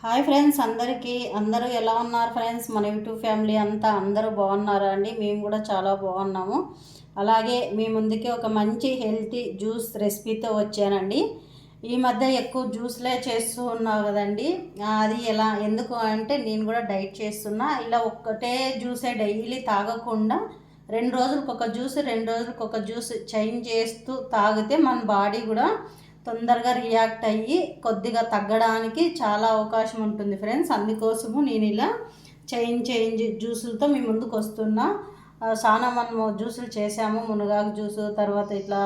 Hi friends అందరికీ. అందరూ ఎలా ఉన్నారు ఫ్రెండ్స్? మన యూట్యూబ్ ఫ్యామిలీ అంతా అందరూ బాగున్నారా అండి? మేము కూడా చాలా బాగున్నాము. అలాగే మీ ముందుకి ఒక మంచి హెల్తీ జ్యూస్ రెసిపీతో వచ్చానండి. ఈ మధ్య ఎక్కువ జ్యూస్లే చేస్తూ ఉన్నావు కదండి. అది ఎలా ఎందుకు అంటే నేను కూడా డైట్ చేస్తున్నా. ఇలా ఒక్కటే జ్యూసే డైలీ తాగకుండా రెండు రోజులకు ఒక జ్యూస్ రెండు రోజులకు ఒక జ్యూస్ చేంజ్ చేస్తూ తాగితే మన బాడీ కూడా తొందరగా రియాక్ట్ అయ్యి కొద్దిగా తగ్గడానికి చాలా అవకాశం ఉంటుంది ఫ్రెండ్స్. అందుకోసము నేను ఇలా చేంజ్ చేంజ్ జ్యూసులతో మీ ముందుకు వస్తున్నా. చాలా మనము జ్యూసులు చేసాము మునగాకు జ్యూసు తర్వాత ఇట్లా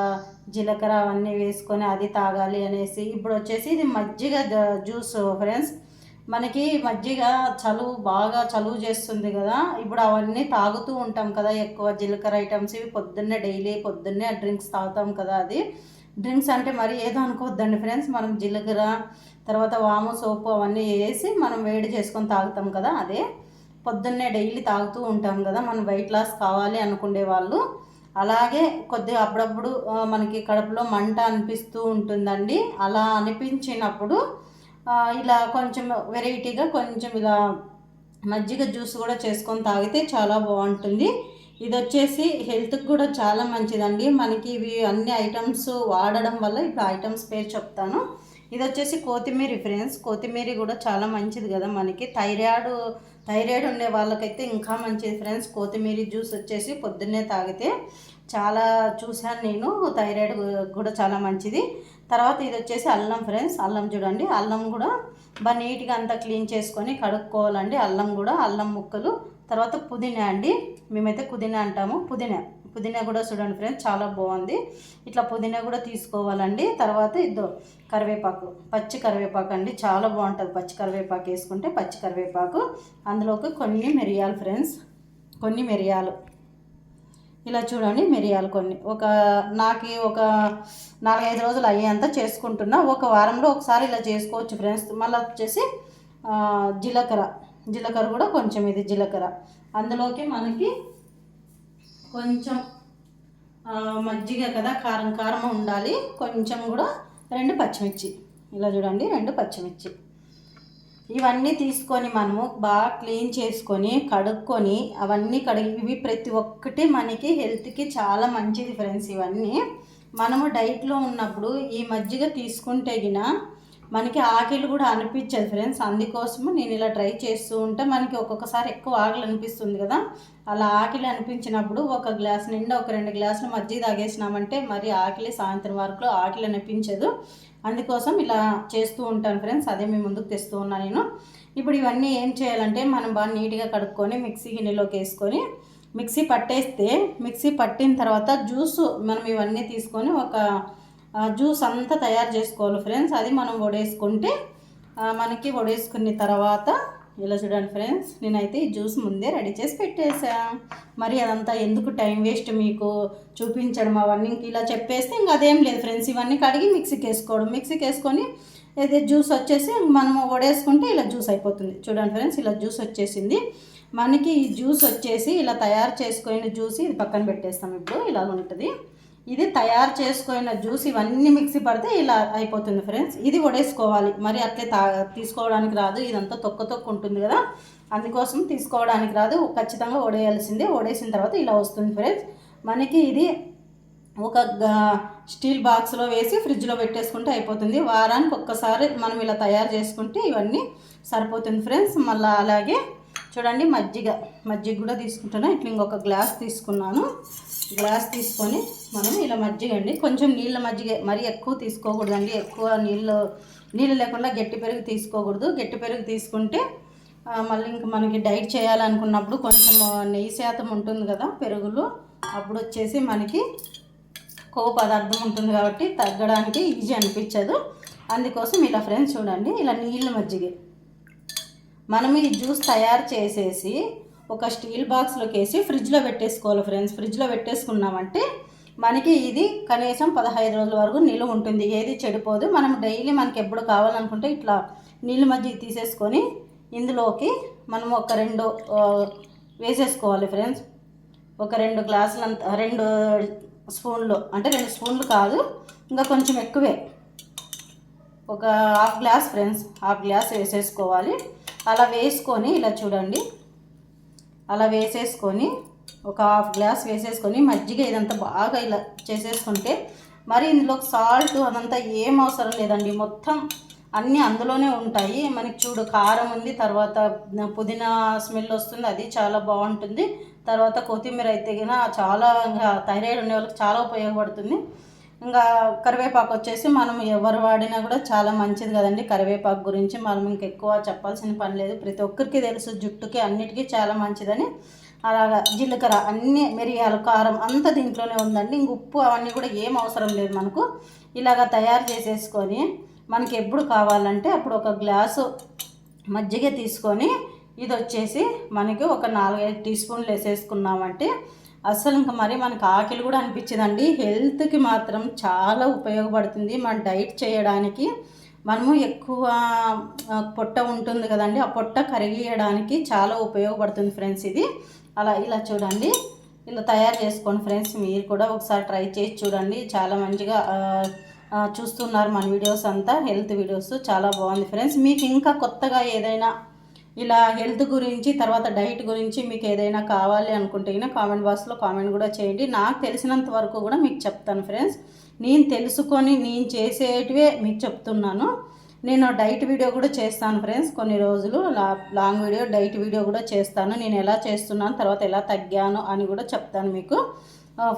జీలకర్ర అవన్నీ వేసుకొని అది తాగాలి అనేసి. ఇప్పుడు వచ్చేసి ఇది మజ్జిగ జ్యూస్ ఫ్రెండ్స్. మనకి మజ్జిగ చలువు బాగా చలువు చేస్తుంది కదా. ఇప్పుడు అవన్నీ తాగుతూ ఉంటాం కదా ఎక్కువ. జీలకర్ర ఐటమ్స్ ఇవి పొద్దున్నే డైలీ పొద్దున్నే డ్రింక్స్ తాగుతాం కదా అది. డ్రింక్స్ అంటే మరి ఏదో అనుకోవద్దండి ఫ్రెండ్స్. మనం జీలకర్ర తర్వాత వాము సోపు అవన్నీ వేసి మనం వేడి చేసుకొని తాగుతాం కదా అదే. పొద్దున్నే డైలీ తాగుతూ ఉంటాం కదా మనం వెయిట్ లాస్ కావాలి అనుకునే వాళ్ళు. అలాగే కొద్దిగా అప్పుడప్పుడు మనకి కడుపులో మంట అనిపిస్తూ ఉంటుందండి. అలా అనిపించినప్పుడు ఇలా కొంచెం వెరైటీగా కొంచెం ఇలా మజ్జిగ జ్యూస్ కూడా చేసుకొని తాగితే చాలా బాగుంటుంది. ఇది వచ్చేసి హెల్త్కి కూడా చాలా మంచిదండి. మనకి ఇవి అన్ని ఐటమ్స్ వాడడం వల్ల ఇప్పుడు ఐటమ్స్ పేరు చెప్తాను. ఇది వచ్చేసి కొత్తిమీర ఫ్రెండ్స్ కొత్తిమీర కూడా చాలా మంచిది కదా మనకి. థైరాయిడ్ థైరాయిడ్ ఉండే వాళ్ళకైతే ఇంకా మంచిది ఫ్రెండ్స్ కొత్తిమీర జ్యూస్ వచ్చేసి పొద్దున్నే తాగితే చాలా చూశాను నేను. థైరాయిడ్ కూడా చాలా మంచిది. తర్వాత ఇది వచ్చేసి అల్లం ఫ్రెండ్స్. అల్లం చూడండి. అల్లం కూడా బాగా నీట్గా అంతా క్లీన్ చేసుకొని కడుక్కోవాలండి. అల్లం కూడా అల్లం ముక్కలు తర్వాత పుదీనా అండి. మేమైతే పుదీనా అంటాము. పుదీనా. పుదీనా కూడా చూడండి ఫ్రెండ్స్ చాలా బాగుంది. ఇట్లా పుదీనా కూడా తీసుకోవాలండి. తర్వాత ఇద్దో కరివేపాకు. పచ్చి కరివేపాకు అండి. చాలా బాగుంటుంది పచ్చి కరివేపాకు వేసుకుంటే పచ్చి కరివేపాకు. అందులోకి కొన్ని మిరియాలు ఫ్రెండ్స్ కొన్ని మిరియాలు. ఇలా చూడండి మిరియాలు కొన్ని. ఒక నాకు ఒక నాలుగైదు రోజులు అయ్యేంత చేసుకుంటున్నా. ఒక వారంలో ఒకసారి ఇలా చేసుకోవచ్చు ఫ్రెండ్స్ మళ్ళీ వచ్చేసి జీలకర్ర. జీలకర్ర కూడా కొంచెం ఇది జీలకర్ర. అందులోకి మనకి కొంచెం మజ్జిగ కదా కారం కారం ఉండాలి. కొంచెం కూడా రెండు పచ్చిమిర్చి. ఇలా చూడండి రెండు పచ్చిమిర్చి. ఇవన్నీ తీసుకొని మనము బాగా క్లీన్ చేసుకొని కడుక్కొని అవన్నీ కడిగి ఇవి ప్రతి ఒక్కటి మనకి హెల్త్కి చాలా మంచిది ఫ్రెండ్స్ ఇవన్నీ. మనము డైట్లో ఉన్నప్పుడు ఈ మజ్జిగ తీసుకుంటే గిన మనకి ఆకలి కూడా అనిపించదు ఫ్రెండ్స్ అందుకోసము నేను ఇలా ట్రై చేస్తూ ఉంటే మనకి ఒక్కొక్కసారి ఎక్కువ ఆకలి అనిపిస్తుంది కదా. అలా ఆకలి అనిపించినప్పుడు ఒక గ్లాస్ నిండా ఒక రెండు గ్లాసులు మజ్జిగ తాగేసినామంటే మరి ఆకలి సాయంత్రం వరకు ఆకలి అనిపించదు. అందుకోసం ఇలా చేస్తూ ఉంటాను ఫ్రెండ్స్ అదే మీ ముందుకు తెస్తూ ఉన్నాను నేను. ఇప్పుడు ఇవన్నీ ఏం చేయాలంటే మనం బాగా నీట్గా కడుక్కొని మిక్సీ గిన్నెలోకి వేసుకొని మిక్సీ పట్టేస్తే మిక్సీ పట్టిన తర్వాత జ్యూస్ మనం ఇవన్నీ తీసుకొని ఒక జ్యూస్ అంతా తయారు చేసుకోవాలి ఫ్రెండ్స్. అది మనం వడేసుకుంటే మనకి వడేసుకున్న తర్వాత ఇలా చూడండి ఫ్రెండ్స్ నేనైతే ఈ జ్యూస్ ముందే రెడీ చేసి పెట్టేసా. మరి అదంతా ఎందుకు టైం వేస్ట్ మీకు చూపించడం అవన్నీ ఇంక ఇలా చెప్పేస్తే ఇంక అదేం లేదు ఫ్రెండ్స్. ఇవన్నీ కడిగి మిక్సీకి వేసుకోవడం. మిక్సీకి వేసుకొని అయితే జ్యూస్ వచ్చేసి మనం వడేసుకుంటే ఇలా జ్యూస్ అయిపోతుంది. చూడండి ఫ్రెండ్స్ ఇలా జ్యూస్ వచ్చేసింది. మనకి ఈ జ్యూస్ వచ్చేసి ఇలా తయారు చేసుకుని జ్యూస్ ఇది పక్కన పెట్టేస్తాం ఇప్పుడు. ఇలా ఉంటుంది. ఇది తయారు చేసుకున్న జ్యూస్ ఇవన్నీ మిక్సీ పడితే ఇలా అయిపోతుంది ఫ్రెండ్స్. ఇది వడేసుకోవాలి మరి అట్లే తా తీసుకోవడానికి రాదు. ఇదంతా తొక్క తొక్క ఉంటుంది కదా. అందుకోసం తీసుకోవడానికి రాదు. ఖచ్చితంగా వడేయాల్సిందే వడేసిన తర్వాత ఇలా వస్తుంది ఫ్రెండ్స్. మనకి ఇది ఒక స్టీల్ బాక్స్లో వేసి ఫ్రిడ్జ్లో పెట్టేసుకుంటే అయిపోతుంది. వారానికి ఒక్కసారి మనం ఇలా తయారు చేసుకుంటే ఇవన్నీ సరిపోతుంది ఫ్రెండ్స్. మళ్ళీ అలాగే చూడండి మజ్జిగ. మజ్జిగ కూడా తీసుకుంటాను ఇట్లా ఇంకొక గ్లాస్ తీసుకున్నాను. గ్లాస్ తీసుకొని మనం ఇలా మజ్జిగండి కొంచెం నీళ్ళ మజ్జిగ మరీ ఎక్కువ తీసుకోకూడదండి. ఎక్కువ నీళ్ళు నీళ్ళు లేకుండా గట్టి పెరుగు తీసుకోకూడదు. గట్టి పెరుగు తీసుకుంటే మళ్ళీ ఇంక మనకి డైట్ చేయాలనుకున్నప్పుడు కొంచెం నెయ్యి శాతం ఉంటుంది కదా పెరుగులో. అప్పుడు వచ్చేసి మనకి కొవ్వు పదార్థం ఉంటుంది కాబట్టి తగ్గడానికి ఈజీ అనిపించదు. అందుకోసం ఇలా ఫ్రెండ్స్ చూడండి ఇలా నీళ్ళ మజ్జిగ. మనం ఈ జ్యూస్ తయారు చేసేసి ఒక స్టీల్ బాక్స్లోకి వేసి ఫ్రిడ్జ్లో పెట్టేసుకోవాలి ఫ్రెండ్స్ ఫ్రిడ్జ్లో పెట్టేసుకున్నామంటే మనకి ఇది కనీసం పదహైదు రోజుల వరకు నిలువ ఉంటుంది. ఏది చెడిపోదు. మనం డైలీ మనకి ఎప్పుడు కావాలనుకుంటే ఇట్లా నీళ్ళు మజ్జిగ తీసేసుకొని ఇందులోకి మనం ఒక రెండు వేసేసుకోవాలి ఫ్రెండ్స్ ఒక రెండు గ్లాసులు అంత రెండు స్పూన్లు అంటే రెండు స్పూన్లు కాదు ఇంకా కొంచెం ఎక్కువే. ఒక half glass friends half glass వేసేసుకోవాలి. అలా వేసుకొని ఇలా చూడండి. అలా వేసేసుకొని ఒక హాఫ్ గ్లాస్ వేసేసుకొని మజ్జిగ ఇదంతా బాగా ఇలా చేసేసుకుంటే మరి ఇందులో సాల్ట్ అదంతా ఏం అవసరం లేదండి. మొత్తం అన్నీ అందులోనే ఉంటాయి. మనకి చూడు కారం ఉంది తర్వాత పుదీనా స్మెల్ వస్తుంది అది చాలా బాగుంటుంది. తర్వాత కొత్తిమీర అయితే చాలా ఇంకా థైరాయిడ్ ఉండే వాళ్ళకి చాలా ఉపయోగపడుతుంది. ఇంకా కరివేపాకు వచ్చేసి మనం ఎవరు వాడినా కూడా చాలా మంచిది కదండి. కరివేపాకు గురించి మనం ఇంకెక్కువ చెప్పాల్సిన పని లేదు. ప్రతి ఒక్కరికి తెలుసు జుట్టుకి అన్నిటికీ చాలా మంచిదని. అలాగా జీలకర్ర అన్ని మిరియాలు కారం అంతా దీంట్లోనే ఉందండి. ఇంక ఉప్పు అవన్నీ కూడా ఏం అవసరం లేదు మనకు. ఇలాగ తయారు చేసేసుకొని మనకి ఎప్పుడు కావాలంటే అప్పుడు ఒక గ్లాసు మజ్జిగ తీసుకొని ఇది వచ్చేసి మనకి ఒక నాలుగైదు టీ స్పూన్లు వేసేసుకున్నామంటే అసలు ఇంకా మరి మనకు ఆకలి కూడా అనిపించదండి. హెల్త్కి మాత్రం చాలా ఉపయోగపడుతుంది మన డైట్ చేయడానికి. మనము ఎక్కువ పొట్ట ఉంటుంది కదండి ఆ పొట్ట కరిగియడానికి చాలా ఉపయోగపడుతుంది ఫ్రెండ్స్ ఇది. అలా ఇలా చూడండి. ఇలా తయారు చేసుకోండి ఫ్రెండ్స్ మీరు కూడా ఒకసారి ట్రై చేసి చూడండి. చాలా మంచిగా చూస్తున్నారు మన వీడియోస్ అంతా. హెల్త్ వీడియోస్ చాలా బాగుంది ఫ్రెండ్స్. మీకు ఇంకా కొత్తగా ఏదైనా ఇలా హెల్త్ గురించి తర్వాత డైట్ గురించి మీకు ఏదైనా కావాలి అనుకుంటే కామెంట్ బాక్స్లో కామెంట్ కూడా చేయండి. నాకు తెలిసినంత వరకు కూడా మీకు చెప్తాను ఫ్రెండ్స్. నేను తెలుసుకొని నేను చేసేటివే మీకు చెప్తున్నాను. నేను డైట్ వీడియో కూడా చేస్తాను ఫ్రెండ్స్ కొన్ని రోజులు. లాంగ్ వీడియో డైట్ వీడియో కూడా చేస్తాను. నేను ఎలా చేస్తున్నాను తర్వాత ఎలా తగ్గాను అని కూడా చెప్తాను మీకు.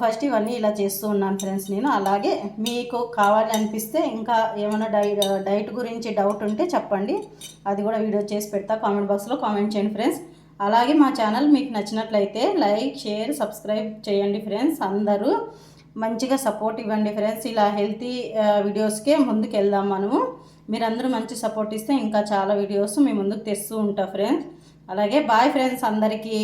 ఫస్ట్ ఇవన్నీ ఇలా చేస్తూ ఉన్నాను ఫ్రెండ్స్ నేను. అలాగే మీకు కావాలి అనిపిస్తే ఇంకా ఏమైనా డై డైట్ గురించి డౌట్ ఉంటే చెప్పండి. అది కూడా వీడియో చేసి పెడతా. కామెంట్ బాక్స్లో కామెంట్ చేయండి ఫ్రెండ్స్ అలాగే మా ఛానల్ మీకు నచ్చినట్లయితే లైక్ షేర్ సబ్స్క్రైబ్ చేయండి ఫ్రెండ్స్ అందరూ మంచిగా సపోర్ట్ ఇవ్వండి ఫ్రెండ్స్ ఇలా హెల్తీ వీడియోస్కే ముందుకు వెళ్దాం మనము. మీరందరూ మంచి సపోర్ట్ ఇస్తే ఇంకా చాలా వీడియోస్ మీ ముందుకు తెస్తూ ఉంటా ఫ్రెండ్స్ అలాగే బాయ్ ఫ్రెండ్స్ అందరికీ.